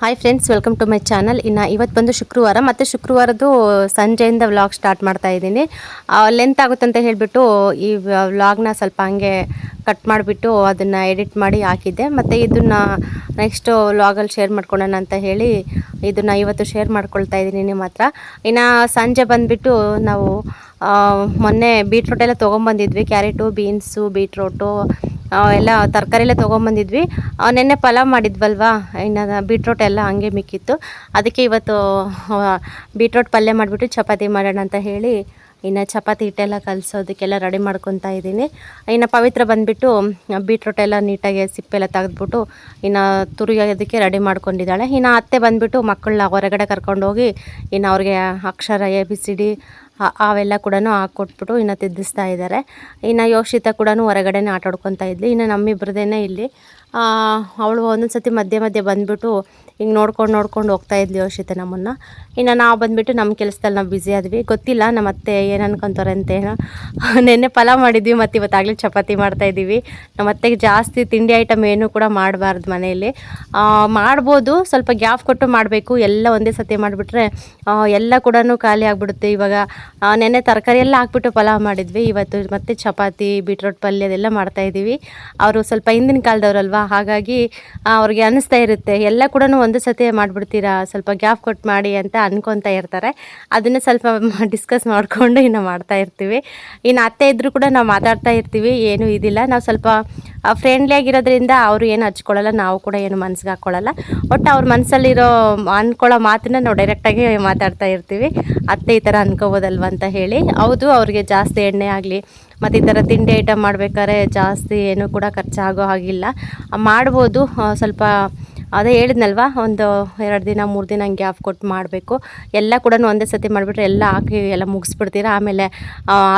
Hi friends welcome to my channel ಇನ್ನು ಇವತ್ತು ಬಂದು ಶುಕ್ರವಾರ, ಮತ್ತು ಶುಕ್ರವಾರದ್ದು ಸಂಜೆಯಿಂದ ವ್ಲಾಗ್ ಸ್ಟಾರ್ಟ್ ಮಾಡ್ತಾ ಇದ್ದೀನಿ. ಲೆಂತ್ ಆಗುತ್ತಂತ ಹೇಳಿಬಿಟ್ಟು ಈ ವ್ಲಾಗ್ನ ಸ್ವಲ್ಪ ಹಂಗೆ ಕಟ್ ಮಾಡಿಬಿಟ್ಟು ಅದನ್ನು ಎಡಿಟ್ ಮಾಡಿ ಹಾಕಿದ್ದೆ. ಮತ್ತು ಇದನ್ನು ನೆಕ್ಸ್ಟು ವ್ಲಾಗಲ್ಲಿ ಶೇರ್ ಮಾಡ್ಕೊಳ್ಳೋಣ ಅಂತ ಹೇಳಿ ಇದನ್ನು ಇವತ್ತು ಶೇರ್ ಮಾಡ್ಕೊಳ್ತಾ ಇದ್ದೀನಿ ನಿಮ್ಮ ಹತ್ರ. ಇನ್ನು ಸಂಜೆ ಬಂದುಬಿಟ್ಟು ನಾವು ಮೊನ್ನೆ ಬೀಟ್ರೋಟೆಲ್ಲ ತೊಗೊಂಬಂದಿದ್ವಿ. ಕ್ಯಾರೆಟು ಬೀನ್ಸು ಬೀಟ್ರೋಟು ಎಲ್ಲ ತರಕಾರಿ ಎಲ್ಲ ತೊಗೊಂಬಂದಿದ್ವಿ ನಿನ್ನೆ ಪಲಾವ್ ಮಾಡಿದ್ವಲ್ವಾ? ಇನ್ನು ಬೀಟ್ರೋಟ್ ಎಲ್ಲ ಹಂಗೆ ಮಿಕ್ಕಿತ್ತು. ಅದಕ್ಕೆ ಇವತ್ತು ಬೀಟ್ರೋಟ್ ಪಲ್ಯ ಮಾಡಿಬಿಟ್ಟು ಚಪಾತಿ ಮಾಡೋಣ ಅಂತ ಹೇಳಿ ಇನ್ನು ಚಪಾತಿ ಹಿಟ್ಟೆಲ್ಲ ಕಲಿಸೋದಕ್ಕೆಲ್ಲ ರೆಡಿ ಮಾಡ್ಕೊತಾ ಇದ್ದೀನಿ. ಇನ್ನು ಪವಿತ್ರ ಬಂದುಬಿಟ್ಟು ಬೀಟ್ರೋಟ್ ಎಲ್ಲ ನೀಟಾಗಿ ಸಿಪ್ಪೆಲ್ಲ ತೆಗೆದ್ಬಿಟ್ಟು ಇನ್ನು ತುರಿಯೋದಕ್ಕೆ ರೆಡಿ ಮಾಡ್ಕೊಂಡಿದ್ದಾಳೆ. ಇನ್ನು ಅತ್ತೆ ಬಂದುಬಿಟ್ಟು ಮಕ್ಕಳನ್ನ ಹೊರಗಡೆ ಕರ್ಕೊಂಡೋಗಿ ಇನ್ನು ಅವ್ರಿಗೆ ಅಕ್ಷರ ಎ ಬಿ ಸಿ ಡಿ ಅವೆಲ್ಲ ಕೂಡ ಹಾಕ್ಕೊಟ್ಬಿಟ್ಟು ಇನ್ನು ತಿದ್ದಿಸ್ತಾ ಇದ್ದಾರೆ ಇನ್ನು ಯೋಷಿತ ಕೂಡ ಹೊರಗಡೆನೇ ಆಟ ಆಡ್ಕೊತಾ ಇದ್ಲಿ. ಇನ್ನು ನಮ್ಮಿಬ್ರದೇನೆ ಇಲ್ಲಿ ಅವಳು ಒಂದೊಂದು ಸತಿ ಮಧ್ಯೆ ಮಧ್ಯೆ ಬಂದುಬಿಟ್ಟು ಹಿಂಗೆ ನೋಡ್ಕೊಂಡು ನೋಡ್ಕೊಂಡು ಹೋಗ್ತಾ ಇದ್ಲಿ ಯೋಷಿತ ನಮ್ಮನ್ನು. ಇನ್ನು ನಾವು ಬಂದುಬಿಟ್ಟು ನಮ್ಮ ಕೆಲಸದಲ್ಲಿ ನಾವು ಬ್ಯುಸಿ ಆದ್ವಿ. ಗೊತ್ತಿಲ್ಲ ನಮ್ಮ ಅತ್ತೆ ಏನು ಅನ್ಕೊಂತಾರೆ ಅಂತೇನೋ ನೆನ್ನೆ ಪಲಾವ್ ಮಾಡಿದ್ವಿ, ಮತ್ತು ಇವತ್ತಾಗಲೇ ಚಪಾತಿ ಮಾಡ್ತಾಯಿದ್ದೀವಿ ನಮ್ಮ ಅತ್ತೆಗೆ ಜಾಸ್ತಿ ತಿಂಡಿ ಐಟಮ್ ಏನೂ ಕೂಡ ಮಾಡಬಾರ್ದು ಮನೆಯಲ್ಲಿ. ಮಾಡ್ಬೋದು, ಸ್ವಲ್ಪ ಗ್ಯಾಪ್ ಕೊಟ್ಟು ಮಾಡಬೇಕು. ಎಲ್ಲ ಒಂದೇ ಸತಿ ಮಾಡಿಬಿಟ್ರೆ ಎಲ್ಲ ಕೂಡ ಖಾಲಿ ಆಗಿಬಿಡುತ್ತೆ ಇವಾಗ. ನೆನ್ನೆ ತರಕಾರಿ ಎಲ್ಲ ಹಾಕ್ಬಿಟ್ಟು ಪಲಾವ್ ಮಾಡಿದ್ವಿ. ಇವತ್ತು ಮತ್ತೆ ಚಪಾತಿ ಬೀಟ್ರೋಟ್ ಪಲ್ಯ ಅದೆಲ್ಲ ಮಾಡ್ತಾಯಿದ್ದೀವಿ ಅವರು ಸ್ವಲ್ಪ ಹಿಂದಿನ ಕಾಲದವ್ರಲ್ವಾ ಹಾಗಾಗಿ ಅವ್ರಿಗೆ ಅನ್ನಿಸ್ತಾ ಇರುತ್ತೆ. ಎಲ್ಲ ಕೂಡ ಒಂದು ಸತಿ ಮಾಡಿಬಿಡ್ತೀರಾ? ಸ್ವಲ್ಪ ಗ್ಯಾಪ್ ಕೊಟ್ಟು ಮಾಡಿ ಅಂತ ಅನ್ಕೊತಾ ಇರ್ತಾರೆ. ಅದನ್ನು ಸ್ವಲ್ಪ ಡಿಸ್ಕಸ್ ಮಾಡಿಕೊಂಡು ಇನ್ನು ಮಾಡ್ತಾ ಇರ್ತೀವಿ. ಇನ್ನು ಅತ್ತೆ ಇದ್ದರೂ ಕೂಡ ನಾವು ಮಾತಾಡ್ತಾ ಇರ್ತೀವಿ. ಏನೂ ಇದಿಲ್ಲ. ನಾವು ಸ್ವಲ್ಪ ಫ್ರೆಂಡ್ಲಿ ಆಗಿರೋದ್ರಿಂದ ಅವರು ಏನು ಹಚ್ಕೊಳ್ಳಲ್ಲ, ನಾವು ಕೂಡ ಏನು ಮನ್ಸಿಗೆ ಹಾಕ್ಕೊಳ್ಳಲ್ಲ ಒಟ್ಟು ಅವ್ರ ಮನಸ್ಸಲ್ಲಿರೋ ಅನ್ಕೊಳ್ಳೋ ಮಾತನ್ನ ನಾವು ಡೈರೆಕ್ಟಾಗಿ ಮಾತಾಡ್ತಾ ಇರ್ತೀವಿ. ಅತ್ತೆ ಈ ಥರ ಅನ್ಕೋಬೋದಲ್ವ ಅಂತ ಹೇಳಿ. ಹೌದು, ಅವ್ರಿಗೆ ಜಾಸ್ತಿ ಎಣ್ಣೆ ಆಗಲಿ, ಮತ್ತು ಈ ಥರ ತಿಂಡಿ ಐಟಮ್ ಮಾಡ್ಬೇಕಾದ್ರೆ ಜಾಸ್ತಿ ಏನು ಕೂಡ ಖರ್ಚಾಗೋ ಹಾಗಿಲ್ಲ. ಮಾಡ್ಬೋದು ಸ್ವಲ್ಪ ಅದೇ ಹೇಳಿದ್ನಲ್ವಾ, ಒಂದು ಎರಡು ದಿನ, ಮೂರು ದಿನ ಹಂಗೆ ಆಫ್ ಕೊಟ್ಟು ಮಾಡಬೇಕು. ಎಲ್ಲ ಕೂಡ ಒಂದೇ ಸತಿ ಮಾಡಿಬಿಟ್ರೆ ಎಲ್ಲ ಹಾಕಿ ಎಲ್ಲ ಮುಗಿಸ್ಬಿಡ್ತೀರಾ? ಆಮೇಲೆ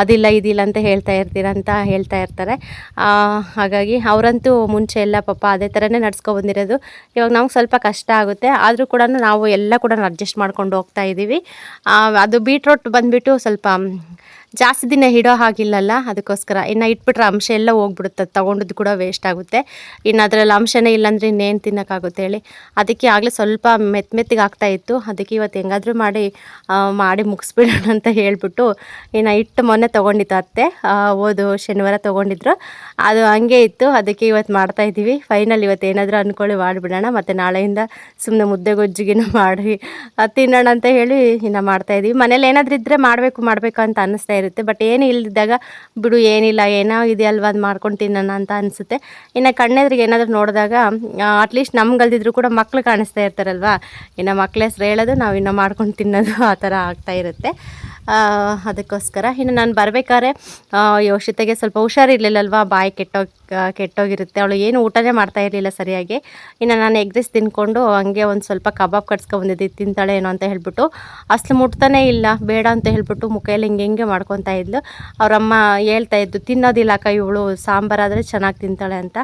ಅದಿಲ್ಲ, ಇದಿಲ್ಲ ಅಂತ ಹೇಳ್ತಾ ಇರ್ತೀರ ಅಂತ ಹೇಳ್ತಾ ಇರ್ತಾರೆ. ಹಾಗಾಗಿ ಅವರಂತೂ ಮುಂಚೆ ಎಲ್ಲ ಪಾಪ ಅದೇ ಥರನೇ ನಡ್ಸ್ಕೊ ಬಂದಿರೋದು. ಇವಾಗ ನಮ್ಗೆ ಸ್ವಲ್ಪ ಕಷ್ಟ ಆಗುತ್ತೆ. ಆದರೂ ಕೂಡ ನಾವು ಎಲ್ಲ ಕೂಡ ಅಡ್ಜಸ್ಟ್ ಮಾಡ್ಕೊಂಡು ಹೋಗ್ತಾ ಇದ್ದೀವಿ ಅದು ಬೀಟ್ರೋಟ್ ಬಂದುಬಿಟ್ಟು ಸ್ವಲ್ಪ ಜಾಸ್ತಿ ದಿನ ಇಡೋ ಹಾಗಿಲ್ಲಲ್ಲ, ಅದಕ್ಕೋಸ್ಕರ ಇನ್ನು ಇಟ್ಬಿಟ್ರೆ ಅಂಶ ಎಲ್ಲ ಹೋಗ್ಬಿಡುತ್ತೆ ತೊಗೊಂಡಿದ್ದು ಕೂಡ ವೇಸ್ಟ್ ಆಗುತ್ತೆ. ಇನ್ನು ಅದರಲ್ಲಿ ಅಂಶನೇ ಇಲ್ಲಾಂದರೆ ಇನ್ನೇನು ತಿನ್ನೋಕ್ಕಾಗುತ್ತೆ ಹೇಳಿ. ಅದಕ್ಕೆ ಆಗಲೇ ಸ್ವಲ್ಪ ಮೆತ್ತ ಮೆತ್ತಿಗೆ ಆಗ್ತಾ ಇತ್ತು. ಅದಕ್ಕೆ ಇವತ್ತು ಹೆಂಗಾದರೂ ಮಾಡಿ ಮಾಡಿ ಮುಗಿಸ್ಬಿಡೋಣ ಅಂತ ಹೇಳಿಬಿಟ್ಟು ಇನ್ನು ಇಟ್ಟು ಮೊನ್ನೆ ತೊಗೊಂಡಿತ್ತು ಅತ್ತೆ. ಓದು ಶನಿವಾರ ತೊಗೊಂಡಿದ್ರು. ಅದು ಹಂಗೆ ಇತ್ತು. ಅದಕ್ಕೆ ಇವತ್ತು ಮಾಡ್ತಾ ಇದ್ದೀವಿ. ಫೈನಲ್ ಇವತ್ತು ಏನಾದರೂ ಅಂದ್ಕೊಳ್ಳಿ ಮಾಡಿಬಿಡೋಣ. ಮತ್ತು ನಾಳೆಯಿಂದ ಸುಮ್ಮನೆ ಮುದ್ದೆ ಗೊಜ್ಜಿಗೇನು ಮಾಡಿ ತಿನ್ನೋಣ ಅಂತ ಹೇಳಿ ಇನ್ನು ಮಾಡ್ತಾ ಇದ್ದೀವಿ ಮನೇಲಿ ಏನಾದರೂ ಇದ್ದರೆ ಮಾಡಬೇಕು ಮಾಡಬೇಕು ಅಂತ ಅನ್ನಿಸ್ತಾ ಇರುತ್ತೆ. ಬಟ್ ಏನು ಇಲ್ದಿದ್ದಾಗ ಬಿಡು, ಏನಿಲ್ಲ, ಏನೋ ಇದೆಯಲ್ವ ಅದು ಮಾಡ್ಕೊಂಡು ತಿನ್ನೋಣ ಅಂತ ಅನಿಸುತ್ತೆ. ಇನ್ನು ಕಣ್ಣೆದ್ರಿಗೆ ಏನಾದರೂ ನೋಡಿದಾಗ ಅಟ್ಲೀಸ್ಟ್ ನಮ್ಗಲ್ದಿದ್ರು ಕೂಡ ಮಕ್ಳು ಕಾಣಿಸ್ತಾ ಇರ್ತಾರಲ್ವ? ಇನ್ನು ಮಕ್ಳ ಹೆಸ್ರು ಹೇಳೋದು, ನಾವು ಇನ್ನೂ ಮಾಡ್ಕೊಂಡು ತಿನ್ನೋದು ಆ ಥರ ಆಗ್ತಾ ಇರುತ್ತೆ. ಅದಕ್ಕೋಸ್ಕರ. ಇನ್ನು ನಾನು ಬರಬೇಕಾದ್ರೆ ಯೋಷಿತೆಗೆ ಸ್ವಲ್ಪ ಹುಷಾರಿರಲಿಲ್ಲಲ್ವಾ? ಬಾಯಿ ಕೆಟ್ಟೋಗಿ ಕೆಟ್ಟೋಗಿರುತ್ತೆ. ಅವಳು ಏನು ಊಟನೇ ಮಾಡ್ತಾ ಇರಲಿಲ್ಲ ಸರಿಯಾಗಿ. ಇನ್ನು ನಾನು ಎಗ್ ತಿನ್ಕೊಂಡು ಹಂಗೆ ಒಂದು ಸ್ವಲ್ಪ ಕಬಾಬ್ ಕಟ್ಸ್ಕೊಂಬಂದಿದ್ದೆ ತಿಂತಾಳೆ ಏನೋ ಅಂತ ಹೇಳ್ಬಿಟ್ಟು. ಅಸಲು ಮುಟ್ತಾನೇ ಇಲ್ಲ. ಬೇಡ ಅಂತ ಹೇಳ್ಬಿಟ್ಟು ಮುಖ ಎಲ್ಲ ಹಿಂಗೆ ಹಿಂಗೆ ಮಾಡ್ಕೊತಾ ಇದ್ಲು. ಅವರಮ್ಮ ಹೇಳ್ತಾ ಇದ್ದು, ತಿನ್ನೋದಿಲ್ಲ ಅಕ್ಕ ಇವಳು. ಸಾಂಬಾರಾದರೆ ಚೆನ್ನಾಗಿ ತಿಂತಾಳೆ ಅಂತ.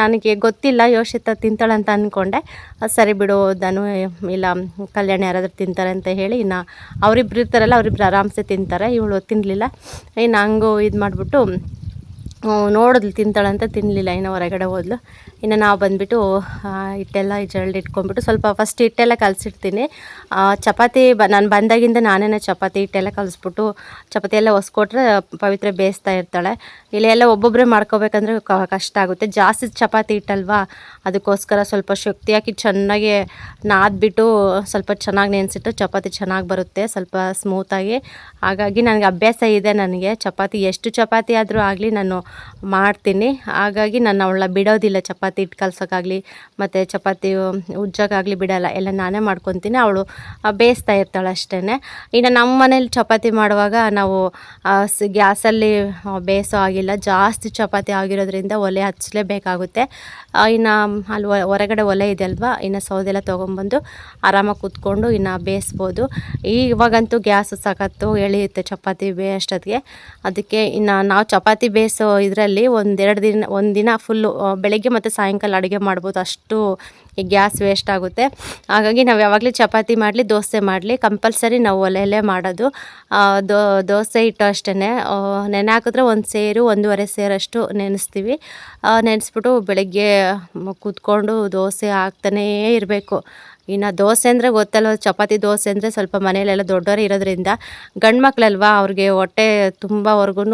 ನನಗೆ ಗೊತ್ತಿಲ್ಲ ಯೋಷಿತ ತಿಂತಾಳೆ ಅಂತ ಅಂದ್ಕೊಂಡೆ ಸರಿ ಬಿಡು ದನು ಇಲ್ಲ, ಕಲ್ಯಾಣ ಯಾರಾದರೂ ತಿಂತಾರೆ ಅಂತ ಹೇಳಿ, ಇನ್ನು ಅವರಿಬ್ರು ಇರ್ತಾರಲ್ಲ, ಅವರಿಬ್ರು ಆರಾಮ್ಸೆ ತಿಂತಾರೆ. ಇವಳು ತಿನ್ನಲಿಲ್ಲ ಇನ್ನು ಹಂಗೂ ಇದು ಮಾಡಿಬಿಟ್ಟು ನೋಡಿದ್ಲು, ತಿಂತಾಳೆ ಅಂತ ತಿನ್ನಲಿಲ್ಲ ಇನ್ನು ಹೊರಗಡೆ ಹೋದ್ಲು. ಇನ್ನು ನಾವು ಬಂದುಬಿಟ್ಟು ಹಿಟ್ಟೆಲ್ಲ ಜಲ್ಡಿ ಇಟ್ಕೊಂಡ್ಬಿಟ್ಟು ಸ್ವಲ್ಪ ಫಸ್ಟ್ ಹಿಟ್ಟೆಲ್ಲ ಕಲಸಿಡ್ತೀನಿ. ಚಪಾತಿ ಬ, ನಾನು ಬಂದಾಗಿಂದ ನಾನೇ ಚಪಾತಿ, ಹಿಟ್ಟೆಲ್ಲ ಕಲಸ್ಬಿಟ್ಟು ಚಪಾತಿ ಎಲ್ಲ ಹೊಸ್ಕೊಟ್ರೆ ಪವಿತ್ರ ಬೇಯಿಸ್ತಾ ಇರ್ತಾಳೆ. ಇಲ್ಲೆಲ್ಲ ಎಲ್ಲ ಒಬ್ಬೊಬ್ಬರೇ ಮಾಡ್ಕೋಬೇಕಂದ್ರೆ ಕಷ್ಟ ಆಗುತ್ತೆ. ಜಾಸ್ತಿ ಚಪಾತಿ ಹಿಟ್ಟಲ್ವಾ? ಅದಕ್ಕೋಸ್ಕರ ಸ್ವಲ್ಪ ಶಕ್ತಿ ಹಾಕಿ ಚೆನ್ನಾಗಿ ನಾದ್ಬಿಟ್ಟು ಸ್ವಲ್ಪ ಚೆನ್ನಾಗಿ ನೆನೆಸಿಟ್ಟು ಚಪಾತಿ ಚೆನ್ನಾಗಿ ಬರುತ್ತೆ, ಸ್ವಲ್ಪ ಸ್ಮೂತಾಗಿ ಹಾಗಾಗಿ ನನಗೆ ಅಭ್ಯಾಸ ಇದೆ ನನಗೆ. ಚಪಾತಿ ಎಷ್ಟು ಚಪಾತಿ ಆದರೂ ಆಗಲಿ ನಾನು ಮಾಡ್ತೀನಿ. ಹಾಗಾಗಿ ನಾನು ಅವಳ ಬಿಡೋದಿಲ್ಲ ಚಪಾತಿ ಹಿಟ್ಟು ಕಲ್ಸೋಕ್ಕಾಗಲಿ ಮತ್ತು ಚಪಾತಿ ಉಜ್ಜೋಕ್ಕಾಗಲಿ ಬಿಡೋಲ್ಲ, ಎಲ್ಲ ನಾನೇ ಮಾಡ್ಕೊತೀನಿ. ಅವಳು ಬೇಯಿಸ್ತಾ ಇರ್ತಾಳೆ ಅಷ್ಟೇ ಇನ್ನು ನಮ್ಮ ಮನೇಲಿ ಚಪಾತಿ ಮಾಡುವಾಗ ನಾವು ಗ್ಯಾಸಲ್ಲಿ ಬೇಯಿಸೋ ಆಗಿಲ್ಲ ಜಾಸ್ತಿ ಚಪಾತಿ ಆಗಿರೋದ್ರಿಂದ ಒಲೆ ಹಚ್ಚಲೇಬೇಕಾಗುತ್ತೆ. ಇನ್ನು ಅಲ್ಲಿ ಹೊರಗಡೆ ಒಲೆ ಇದೆ ಅಲ್ವಾ? ಇನ್ನು ಸೌದೆಲ್ಲ ತೊಗೊಂಬಂದು ಆರಾಮಾಗಿ ಕೂತ್ಕೊಂಡು ಇನ್ನು ಬೇಯಿಸ್ಬೋದು. ಇವಾಗಂತೂ ಗ್ಯಾಸ್ ಸಖತ್ತು ಎಳೆಯುತ್ತೆ ಚಪಾತಿ ಬೇಯೋಷ್ಟೊತ್ತಿಗೆ. ಅದಕ್ಕೆ ಇನ್ನು ನಾವು ಚಪಾತಿ ಬೇಯಿಸೋ ಇದರಲ್ಲಿ ಒಂದೆರಡು ದಿನ ಒಂದು ದಿನ ಫುಲ್ಲು ಬೆಳಗ್ಗೆ ಮತ್ತು ಸಾಯಂಕಾಲ ಅಡುಗೆ ಮಾಡ್ಬೋದು. ಅಷ್ಟು ಗ್ಯಾಸ್ ವೇಸ್ಟ್ ಆಗುತ್ತೆ. ಹಾಗಾಗಿ ನಾವು ಯಾವಾಗಲೂ ಚಪಾತಿ ಮಾಡಲಿ, ದೋಸೆ ಮಾಡಲಿ. ಕಂಪಲ್ಸರಿ ನಾವು ಒಲೆಯಲ್ಲೇ ಮಾಡೋದು. ದೋ, ದೋಸೆ ಹಿಟ್ಟು ಅಷ್ಟೇ ನೆನೆ ಹಾಕಿದ್ರೆ ಒಂದು ಸೇರು, ಒಂದೂವರೆ ಸೇರಷ್ಟು ನೆನೆಸ್ತೀವಿ. ನೆನೆಸ್ಬಿಟ್ಟು ಬೆಳಗ್ಗೆ ಕೂತ್ಕೊಂಡು ದೋಸೆ ಹಾಕ್ತಾನೇ ಇರಬೇಕು. ಇನ್ನು ದೋಸೆ ಅಂದರೆ ಗೊತ್ತಲ್ಲ ಚಪಾತಿ ದೋಸೆ ಅಂದರೆ ಸ್ವಲ್ಪ ಮನೆಯಲ್ಲೆಲ್ಲ ದೊಡ್ಡವರು ಇರೋದ್ರಿಂದ ಗಂಡು ಮಕ್ಕಳಲ್ವಾ ಅವ್ರಿಗೆ ಹೊಟ್ಟೆ ತುಂಬವರೆಗೂ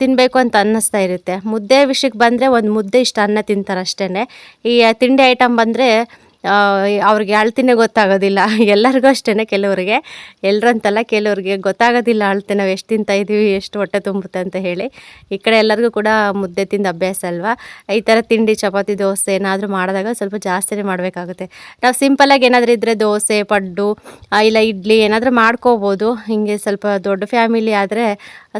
ತಿನ್ನಬೇಕು ಅಂತ ಅನ್ನಿಸ್ತಾ ಇರುತ್ತೆ. ಮುದ್ದೆ ವಿಷಯಕ್ಕೆ ಬಂದರೆ ಒಂದು ಮುದ್ದೆ ಇಷ್ಟ ಅನ್ನ ತಿಂತಾರೆ ಅಷ್ಟೇ ಈ ತಿಂಡಿ ಐಟಮ್ ಬಂದರೆ ಅವ್ರಿಗೆ ಅಳ್ತಿನೇ ಗೊತ್ತಾಗೋದಿಲ್ಲ. ಎಲ್ಲರಿಗೂ ಅಷ್ಟೇ ಕೆಲವರಿಗೆ. ಎಲ್ಲರಂತಲ್ಲ ಕೆಲವ್ರಿಗೆ ಗೊತ್ತಾಗೋದಿಲ್ಲ ಅಳ್ತೆ ನಾವು ಎಷ್ಟು ತಿಂತಾ ಇದ್ದೀವಿ ಎಷ್ಟು ಹೊಟ್ಟೆ ತುಂಬುತ್ತೆ ಅಂತ ಹೇಳಿ. ಈ ಕಡೆ ಎಲ್ಲರಿಗೂ ಕೂಡ ಮುದ್ದೆ ತಿಂದು ಅಭ್ಯಾಸ ಅಲ್ವಾ? ಈ ಥರ ತಿಂಡಿ, ಚಪಾತಿ, ದೋಸೆ ಏನಾದರೂ ಮಾಡಿದಾಗ ಸ್ವಲ್ಪ ಜಾಸ್ತಿನೇ ಮಾಡಬೇಕಾಗುತ್ತೆ. ನಾವು ಸಿಂಪಲಾಗಿ ಏನಾದರೂ ಇದ್ದರೆ ದೋಸೆ, ಪಡ್ಡು ಇಲ್ಲ ಇಡ್ಲಿ ಏನಾದರೂ ಮಾಡ್ಕೋಬೋದು. ಹೀಗೆ ಸ್ವಲ್ಪ ದೊಡ್ಡ ಫ್ಯಾಮಿಲಿ ಆದರೆ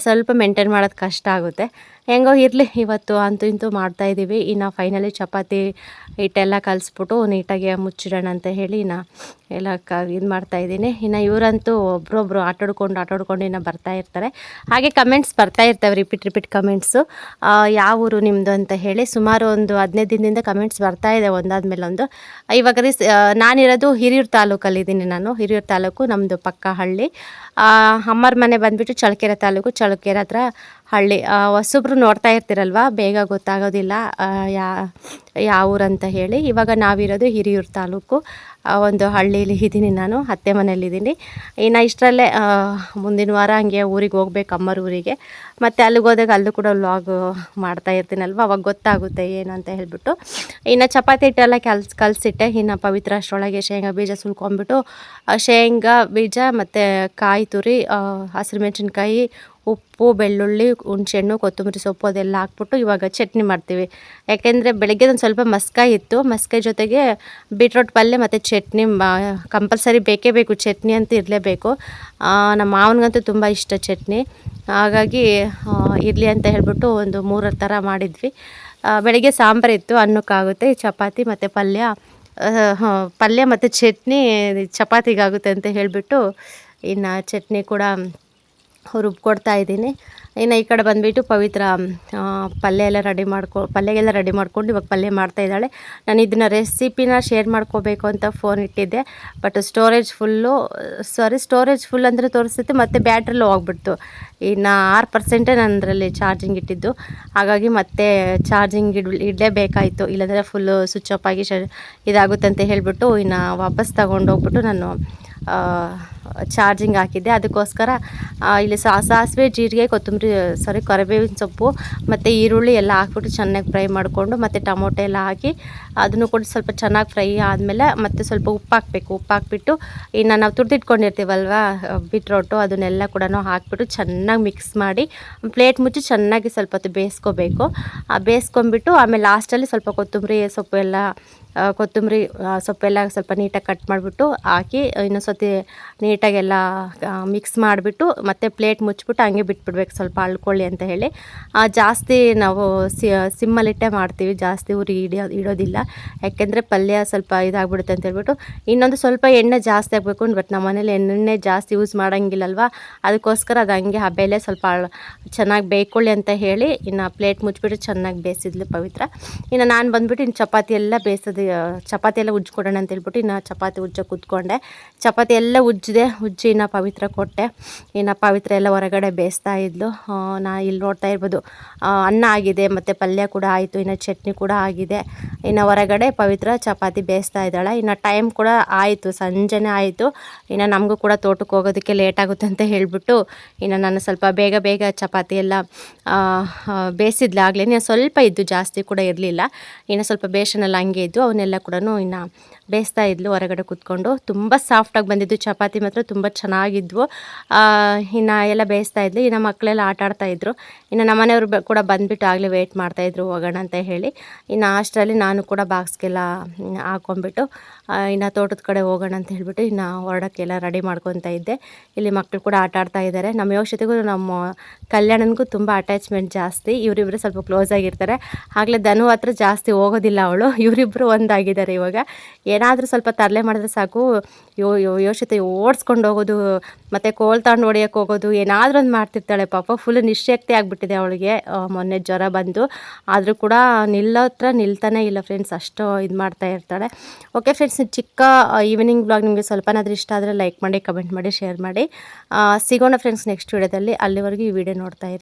ಸ್ವಲ್ಪ ಮೇಂಟೈನ್ ಮಾಡೋದು ಕಷ್ಟ ಆಗುತ್ತೆ. ಹೆಂಗೋ ಇರಲಿ, ಇವತ್ತು ಅಂತೂ ಇಂತೂ ಮಾಡ್ತಾಯಿದ್ದೀವಿ ಇನ್ನು ಫೈನಲಿ ಚಪಾತಿ ಹಿಟ್ಟೆಲ್ಲ ಕಲಿಸ್ಬಿಟ್ಟು ನೀಟಾಗಿ ಮುಚ್ಚಿಡೋಣ ಅಂತ ಹೇಳಿ ಇನ್ನು ಎಲ್ಲ ಕ, ಇದು ಮಾಡ್ತಾಯಿದ್ದೀನಿ ಇನ್ನು ಇವರಂತೂ ಒಬ್ರೊಬ್ರು ಆಟಾಡ್ಕೊಂಡು ಆಟಾಡ್ಕೊಂಡು ಇನ್ನು ಬರ್ತಾ ಇರ್ತಾರೆ. ಹಾಗೆ ಕಮೆಂಟ್ಸ್ ಬರ್ತಾ ಇರ್ತವೆ ರಿಪೀಟ್ ರಿಪೀಟ್ ಕಮೆಂಟ್ಸು ಯಾವ ಊರು ನಿಮ್ಮದು ಅಂತ ಹೇಳಿ ಸುಮಾರು ಒಂದು ಹದಿನೈದು ದಿನದಿಂದ ಕಮೆಂಟ್ಸ್ ಬರ್ತಾ ಇದೆ ಒಂದಾದ್ಮೇಲೆ ಒಂದು ಇವಾಗ ರೀಸ್ ನಾನಿರೋದು ಹಿರಿಯೂರು ತಾಲೂಕಲ್ಲಿದ್ದೀನಿ ನಾನು. ಹಿರಿಯೂರು ತಾಲೂಕು ನಮ್ಮದು ಪಕ್ಕ ಹಳ್ಳಿ ಅಮ್ಮರ ಮನೆ ಬಂದುಬಿಟ್ಟು ಚಳಕೆರೆ ತಾಲೂಕು. ಚಳಕೆರೆ ಹತ್ರ ಹಳ್ಳಿ ಹೊಸಬ್ರು ನೋಡ್ತಾ ಇರ್ತೀರಲ್ವ? ಬೇಗ ಗೊತ್ತಾಗೋದಿಲ್ಲ ಯಾ ಯಾವ ಊರಂತ ಹೇಳಿ. ಇವಾಗ ನಾವಿರೋದು ಹಿರಿಯೂರು ತಾಲೂಕು. ಒಂದು ಹಳ್ಳಿಯಲ್ಲಿ ಇದ್ದೀನಿ ನಾನು ಅತ್ತೆ ಮನೇಲಿದ್ದೀನಿ ಇನ್ನು ಇಷ್ಟರಲ್ಲೇ ಮುಂದಿನ ವಾರ ಹಂಗೆ ಊರಿಗೆ ಹೋಗ್ಬೇಕು ಅಮ್ಮರ ಊರಿಗೆ ಮತ್ತು ಅಲ್ಲಿಗೆ ಹೋದಾಗ ಅಲ್ಲೂ ಕೂಡ ವ್ಲಾಗ್ ಮಾಡ್ತಾ ಇರ್ತೀನಲ್ವ? ಅವಾಗ ಗೊತ್ತಾಗುತ್ತೆ ಏನು ಅಂತ ಹೇಳ್ಬಿಟ್ಟು. ಇನ್ನು ಚಪಾತಿ ಹಿಟ್ಟೆಲ್ಲ ಕಲ್ಸ್ ಕಲಸಿಟ್ಟೆ. ಇನ್ನು ಪವಿತ್ರ ಅಷ್ಟರೊಳಗೆ ಶೇಂಗಾ ಬೀಜ ಸುಲ್ಕೊಂಡ್ಬಿಟ್ಟು ಆ, ಶೇಂಗಾ ಬೀಜ ಮತ್ತು ಕಾಯಿ ತುರಿ ಹಸಿರು ಮೆಣಸಿನ್ಕಾಯಿ ಉಪ್ಪು, ಬೆಳ್ಳುಳ್ಳಿ, ಹುಣ್ಸೆಹಣ್ಣು, ಕೊತ್ತಂಬರಿ ಸೊಪ್ಪು ಅದೆಲ್ಲ ಹಾಕ್ಬಿಟ್ಟು ಇವಾಗ ಚಟ್ನಿ ಮಾಡ್ತೀವಿ. ಯಾಕೆಂದರೆ ಬೆಳಗ್ಗೆ ಒಂದು ಸ್ವಲ್ಪ ಮಸ್ಕಾಯಿ ಇತ್ತು. ಮಸ್ಕಾಯಿ ಜೊತೆಗೆ ಬೀಟ್ರೋಟ್ ಪಲ್ಯ ಮತ್ತು ಚಟ್ನಿ ಕಂಪಲ್ಸರಿ ಬೇಕೇ ಬೇಕು. ಚಟ್ನಿ ಅಂತ ಇರಲೇಬೇಕು. ನಮ್ಮ ಮಾವನಿಗಂತೂ ತುಂಬ ಇಷ್ಟ ಚಟ್ನಿ. ಹಾಗಾಗಿ ಇರಲಿ ಅಂತ ಹೇಳ್ಬಿಟ್ಟು ಒಂದು ಮೂರರ ಥರ ಮಾಡಿದ್ವಿ. ಬೆಳಗ್ಗೆ ಸಾಂಬಾರು ಇತ್ತು. ಅನ್ನಕ್ಕಾಗುತ್ತೆ. ಚಪಾತಿ ಮತ್ತು ಪಲ್ಯ. ಪಲ್ಯ ಮತ್ತು ಚಟ್ನಿ, ಚಪಾತಿಗಾಗುತ್ತೆ ಅಂತ ಹೇಳಿಬಿಟ್ಟು ಇನ್ನು ಚಟ್ನಿ ಕೂಡ ರುಬ್ಕೊಡ್ತಾ ಇದ್ದೀನಿ. ಇನ್ನು ಈ ಕಡೆ ಬಂದುಬಿಟ್ಟು ಪವಿತ್ರ ಪಲ್ಯ ಎಲ್ಲ ರೆಡಿ ಮಾಡ್ಕೊ, ಪಲ್ಯಗೆಲ್ಲ ರೆಡಿ ಮಾಡ್ಕೊಂಡು ಇವಾಗ ಪಲ್ಯ ಮಾಡ್ತಾ ಇದ್ದಾಳೆ. ನಾನು ಇದನ್ನ ರೆಸಿಪಿನ ಶೇರ್ ಮಾಡ್ಕೋಬೇಕು ಅಂತ ಫೋನ್ ಇಟ್ಟಿದ್ದೆ. But storage full sorry storage full ಅಂದರೆ ತೋರಿಸುತ್ತೆ, ಮತ್ತು ಬ್ಯಾಟ್ರಿಲು ಹೋಗ್ಬಿಡ್ತು ಇನ್ನು ಆರು ಪರ್ಸೆಂಟೇ ನಾನು ಅದರಲ್ಲಿ ಚಾರ್ಜಿಂಗ್ ಇಟ್ಟಿದ್ದು. ಹಾಗಾಗಿ ಮತ್ತೆ ಚಾರ್ಜಿಂಗ್ ಇಡ್, ಇಡಲೇಬೇಕಾಯಿತು. ಇಲ್ಲಾಂದರೆ ಫುಲ್ಲು ಸ್ವಿಚ್ ಆಫ್ ಆಗಿ ಶ ಇದಾಗುತ್ತೆ ಅಂತ ಹೇಳಿಬಿಟ್ಟು ಇನ್ನು ವಾಪಸ್ ತೊಗೊಂಡೋಗ್ಬಿಟ್ಟು ನಾನು ಚಾರ್ಜಿಂಗ್ ಹಾಕಿದ್ದೆ. ಅದಕ್ಕೋಸ್ಕರ ಇಲ್ಲಿ ಸಾಸಿವೆ, ಜೀರಿಗೆ, ಕೊತ್ತಂಬರಿ ಸಾರಿ ಕರಿಬೇವಿನ ಸೊಪ್ಪು, ಮತ್ತು ಈರುಳ್ಳಿ ಎಲ್ಲ ಹಾಕ್ಬಿಟ್ಟು ಚೆನ್ನಾಗಿ ಫ್ರೈ ಮಾಡಿಕೊಂಡು, ಮತ್ತು ಟೊಮೊಟೊ ಎಲ್ಲ ಹಾಕಿ, ಅದನ್ನು ಕೂಡ ಸ್ವಲ್ಪ ಚೆನ್ನಾಗಿ ಫ್ರೈ ಆದಮೇಲೆ, ಮತ್ತು ಸ್ವಲ್ಪ ಉಪ್ಪು ಹಾಕಬೇಕು. ಉಪ್ಪು ಹಾಕ್ಬಿಟ್ಟು, ಇನ್ನು ನಾವು ತುರ್ದಿಟ್ಕೊಂಡಿರ್ತೀವಲ್ವ, ಬಿಟ್ರೋಟು, ಅದನ್ನೆಲ್ಲ ಕೂಡ ಹಾಕ್ಬಿಟ್ಟು ಚೆನ್ನಾಗಿ ಮಿಕ್ಸ್ ಮಾಡಿ ಪ್ಲೇಟ್ ಮುಚ್ಚಿ ಚೆನ್ನಾಗಿ ಸ್ವಲ್ಪ ಹೊತ್ತು ಬೇಯಿಸ್ಕೋಬೇಕು. ಬೇಯಿಸ್ಕೊಂಬಿಟ್ಟು ಆಮೇಲೆ ಲಾಸ್ಟಲ್ಲಿ ಸ್ವಲ್ಪ ಕೊತ್ತಂಬರಿ ಸೊಪ್ಪು ಎಲ್ಲ ಕೊತ್ತಂಬರಿ ಸೊಪ್ಪೆಲ್ಲ ಸ್ವಲ್ಪ ನೀಟಾಗಿ ಕಟ್ ಮಾಡಿಬಿಟ್ಟು ಹಾಕಿ ಇನ್ನೊಂದು ಸತಿ ನೀಟಾಗೆಲ್ಲ ಮಿಕ್ಸ್ ಮಾಡಿಬಿಟ್ಟು ಮತ್ತೆ ಪ್ಲೇಟ್ ಮುಚ್ಚಿಬಿಟ್ಟು ಹಂಗೆ ಬಿಟ್ಬಿಡ್ಬೇಕು, ಸ್ವಲ್ಪ ಅಳ್ಕೊಳ್ಳಿ ಅಂತ ಹೇಳಿ. ಜಾಸ್ತಿ ನಾವು ಸಿಮ್ಮಲ್ಲಿಟ್ಟೆ ಮಾಡ್ತೀವಿ, ಜಾಸ್ತಿ ಉರಿ ಹಿಡಿಯೋ ಇಡೋದಿಲ್ಲ ಯಾಕೆಂದರೆ ಪಲ್ಯ ಸ್ವಲ್ಪ ಇದಾಗ್ಬಿಡುತ್ತೆ ಅಂತ ಹೇಳ್ಬಿಟ್ಟು. ಇನ್ನೊಂದು ಸ್ವಲ್ಪ ಎಣ್ಣೆ ಜಾಸ್ತಿ ಆಗಬೇಕು ಬಟ್ ನಮ್ಮ ಮನೇಲಿ ಎಣ್ಣೆ ಜಾಸ್ತಿ ಯೂಸ್ ಮಾಡೋಂಗಿಲ್ಲಲ್ವ? ಅದಕ್ಕೋಸ್ಕರ ಅದು ಹಂಗೆ ಹಬೆಲೆ ಸ್ವಲ್ಪ ಚೆನ್ನಾಗಿ ಬೇಯ್ಕೊಳ್ಳಿ ಅಂತ ಹೇಳಿ ಇನ್ನು ಪ್ಲೇಟ್ ಮುಚ್ಚಿಬಿಟ್ಟು ಚೆನ್ನಾಗಿ ಬೇಯಿಸಿದ್ಲು ಪವಿತ್ರ. ಇನ್ನು ನಾನು ಬಂದುಬಿಟ್ಟು ಇನ್ನು ಚಪಾತಿ ಎಲ್ಲ ಬೇಯಿಸೋದು ಚಪಾತಿ ಎಲ್ಲ ಉಜ್ಕೊಡೋಣ ಅಂತ ಹೇಳ್ಬಿಟ್ಟು ಇನ್ನು ಚಪಾತಿ ಉಜ್ಜ ಕೂತ್ಕೊಂಡೆ. ಚಪಾತಿ ಎಲ್ಲ ಉಜ್ಜಿದೆ ಉಜ್ಜಿ ಇನ್ನು ಪವಿತ್ರ ಕೊಟ್ಟೆ. ಇನ್ನು ಪವಿತ್ರ ಎಲ್ಲ ಹೊರಗಡೆ ಬೇಯಿಸ್ತಾ ಇದ್ಲು. ನಾ ಇಲ್ಲಿ ನೋಡ್ತಾ ಇರ್ಬೋದು. ಅನ್ನ ಆಗಿದೆ ಮತ್ತು ಪಲ್ಯ ಕೂಡ ಆಯಿತು ಇನ್ನು ಚಟ್ನಿ ಕೂಡ ಆಗಿದೆ. ಇನ್ನು ಹೊರಗಡೆ ಪವಿತ್ರ ಚಪಾತಿ ಬೇಯಿಸ್ತಾ ಇದ್ದಾಳೆ. ಇನ್ನು ಟೈಮ್ ಕೂಡ ಆಯಿತು ಸಂಜೆನೇ ಆಯಿತು. ಇನ್ನು ನಮಗೂ ಕೂಡ ತೋಟಕ್ಕೆ ಹೋಗೋದಕ್ಕೆ ಲೇಟ್ ಆಗುತ್ತೆ ಅಂತ ಹೇಳಿಬಿಟ್ಟು ಇನ್ನು ನಾನು ಸ್ವಲ್ಪ ಬೇಗ ಬೇಗ ಚಪಾತಿ ಎಲ್ಲ ಆ, ಆ, ಬೇಯಿಸಿದ್ಲು. ಆಗಲೇ ಸ್ವಲ್ಪ ಇದ್ದು ಜಾಸ್ತಿ ಕೂಡ ಇರಲಿಲ್ಲ. ಇನ್ನು ಸ್ವಲ್ಪ ಬೇಸನೆಲ್ಲ ಹಂಗೆ ಇದ್ದು ಅವನ್ನೆಲ್ಲ ಕೂಡ ಇನ್ನು ಬೇಯಿಸ್ತಾ ಇದ್ಲು, ಹೊರಗಡೆ ಕೂತ್ಕೊಂಡು. ತುಂಬ ಸಾಫ್ಟಾಗಿ ಬಂದಿದ್ದು. ಚಪಾತಿ ಮಾತ್ರ ತುಂಬ ಚೆನ್ನಾಗಿದ್ವು. ಇನ್ನು ಎಲ್ಲ ಬೇಯಿಸ್ತಾ ಇದ್ಲು. ಇನ್ನು ಮಕ್ಕಳೆಲ್ಲ ಆಟ ಆಡ್ತಾ ಇದ್ರು. ಇನ್ನು ನಮ್ಮನೆಯವರು ಕೂಡ ಬಂದುಬಿಟ್ಟು ಆಗಲೇ ವೆಯ್ಟ್ ಮಾಡ್ತಾಯಿದ್ರು ಹೋಗೋಣ ಅಂತ ಹೇಳಿ. ಇನ್ನು ಅಷ್ಟರಲ್ಲಿ ನಾನು ಕೂಡ ಬಾಕ್ಸ್ಗೆಲ್ಲ ಹಾಕೊಂಡ್ಬಿಟ್ಟು ಇನ್ನು ತೋಟದ ಕಡೆ ಹೋಗೋಣ ಅಂತ ಹೇಳಿಬಿಟ್ಟು ಇನ್ನು ಹೊರಡೋಕ್ಕೆಲ್ಲ ರೆಡಿ ಮಾಡ್ಕೊತಾ ಇದ್ದೆ. ಇಲ್ಲಿ ಮಕ್ಕಳು ಕೂಡ ಆಟ ಆಡ್ತಾ ಇದ್ದಾರೆ ನಮ್ಮ ಯೋಶತೆಗೂ ನಮ್ಮ ಕಲ್ಯಾಣನಿಗೂ ತುಂಬ ಅಟ್ಯಾಚ್ಮೆಂಟ್ ಜಾಸ್ತಿ. ಇವರಿಬ್ಬರು ಸ್ವಲ್ಪ ಕ್ಲೋಸ್ ಆಗಿರ್ತಾರೆ. ಆಗಲೇ ಧನು ಹತ್ರ ಜಾಸ್ತಿ ಹೋಗೋದಿಲ್ಲ ಅವಳು. ಇವರಿಬ್ಬರು ಒಂದಾಗಿದ್ದಾರೆ ಇವಾಗ. ಏನಾದರೂ ಸ್ವಲ್ಪ ತರಲೆ ಮಾಡಿದ್ರೆ ಸಾಕು. ಯೋ ಯೋ, ಯೋಶಿತೆ, ಓಡಿಸ್ಕೊಂಡು ಹೋಗೋದು, ಮತ್ತು ಕೋಲ್ ತಗೊಂಡು ಹೊಡಿಯೋಕ್ಕೆ ಹೋಗೋದು, ಏನಾದರೂ ಒಂದು ಮಾಡ್ತಿರ್ತಾಳೆ ಪಾಪ. ಫುಲ್ ನಿಶ್ಚಕ್ತಿ ಆಗಿಬಿಟ್ಟಿದೆ ಅವಳಿಗೆ. ಮೊನ್ನೆ ಜ್ವರ ಬಂದು. ಆದರೂ ಕೂಡ ನಿಲ್ಲೋ ಹತ್ರ ನಿಲ್ತಾನೆ ಇಲ್ಲ ಫ್ರೆಂಡ್ಸ್ ಅಷ್ಟು ಇದು ಮಾಡ್ತಾ ಇರ್ತಾಳೆ. ಓಕೆ ಫ್ರೆಂಡ್ಸ್ ಚಿಕ್ಕ ಈವ್ನಿಂಗ್ ಬ್ಲಾಗ್ ನಿಮಗೆ ಸ್ವಲ್ಪನಾದ್ರೂ ಇಷ್ಟ ಆದರೆ ಲೈಕ್ ಮಾಡಿ ಕಮೆಂಟ್ ಮಾಡಿ ಶೇರ್ ಮಾಡಿ. ಸಿಗೋಣ ಫ್ರೆಂಡ್ಸ್ ನೆಕ್ಸ್ಟ್ ವೀಡಿಯೋದಲ್ಲಿ ಅಲ್ಲಿವರೆಗೂ ಈ ವಿಡಿಯೋ ನೋಡ್ತಾ ಇರಿ.